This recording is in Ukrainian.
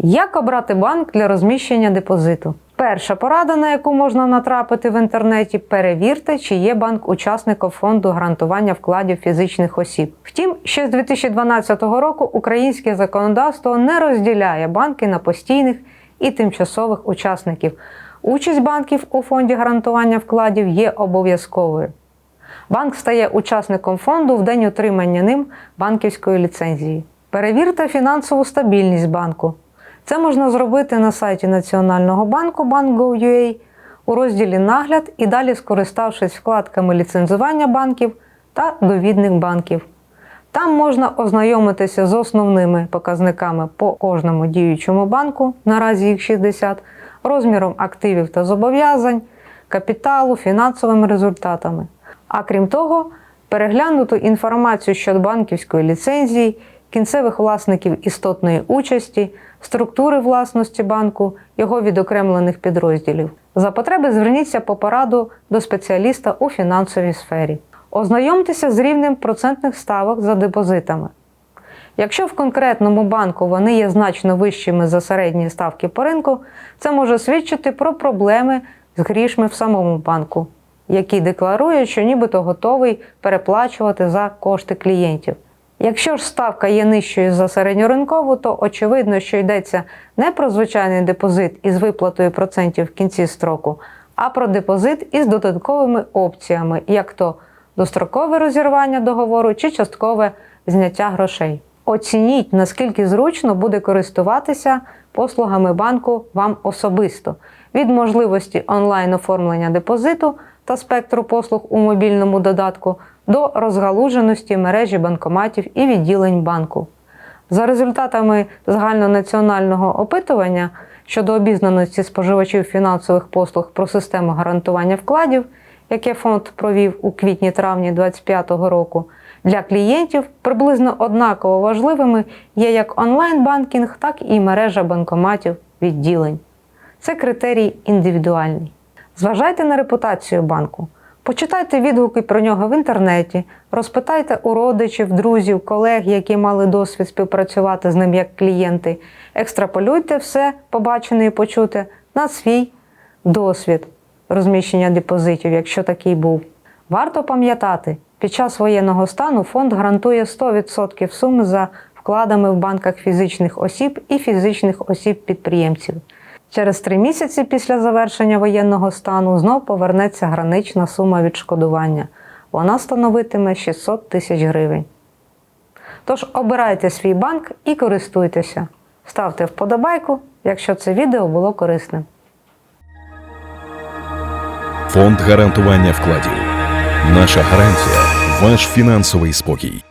Як обрати банк для розміщення депозиту? Перша порада, на яку можна натрапити в інтернеті, перевірте, чи є банк учасником фонду гарантування вкладів фізичних осіб. Втім, ще з 2012 року українське законодавство не розділяє банки на постійних і тимчасових учасників. Участь банків у фонді гарантування вкладів є обов'язковою. Банк стає учасником фонду в день отримання ним банківської ліцензії. Перевірте фінансову стабільність банку. Це можна зробити на сайті Національного банку Bank.gov.ua у розділі Нагляд і далі скориставшись вкладками ліцензування банків та довідних банків. Там можна ознайомитися з основними показниками по кожному діючому банку, наразі їх 60, розміром активів та зобов'язань, капіталу, фінансовими результатами. А крім того, переглянути інформацію щодо банківської ліцензії, кінцевих власників істотної участі, структури власності банку, його відокремлених підрозділів. За потреби зверніться по пораду до спеціаліста у фінансовій сфері. Ознайомтеся з рівнем процентних ставок за депозитами. Якщо в конкретному банку вони є значно вищими за середні ставки по ринку, це може свідчити про проблеми з грішми в самому банку, який декларує, що нібито готовий переплачувати за кошти клієнтів. Якщо ж ставка є нижчою за середньоринкову, то очевидно, що йдеться не про звичайний депозит із виплатою процентів в кінці строку, а про депозит із додатковими опціями, як то дострокове розірвання договору чи часткове зняття грошей. Оцініть, наскільки зручно буде користуватися послугами банку вам особисто від можливості онлайн оформлення депозиту та спектру послуг у мобільному додатку до розгалуженості мережі банкоматів і відділень банку. За результатами загальнонаціонального опитування щодо обізнаності споживачів фінансових послуг про систему гарантування вкладів, яке фонд провів у квітні-травні 2025 року, для клієнтів приблизно однаково важливими є як онлайн-банкінг, так і мережа банкоматів відділень. Це критерій індивідуальний. Зважайте на репутацію банку. Почитайте відгуки про нього в інтернеті, розпитайте у родичів, друзів, колег, які мали досвід співпрацювати з ним як клієнти. Екстраполюйте все побачене і почуте на свій досвід розміщення депозитів, якщо такий був. Варто пам'ятати, під час воєнного стану фонд гарантує 100% суми за вкладами в банках фізичних осіб і фізичних осіб-підприємців. Через три місяці після завершення воєнного стану знов повернеться гранична сума відшкодування. Вона становитиме 600 тисяч гривень. Тож обирайте свій банк і користуйтеся. Ставте вподобайку, якщо це відео було корисним. Фонд гарантування вкладів. Наша гарантія ваш фінансовий спокій.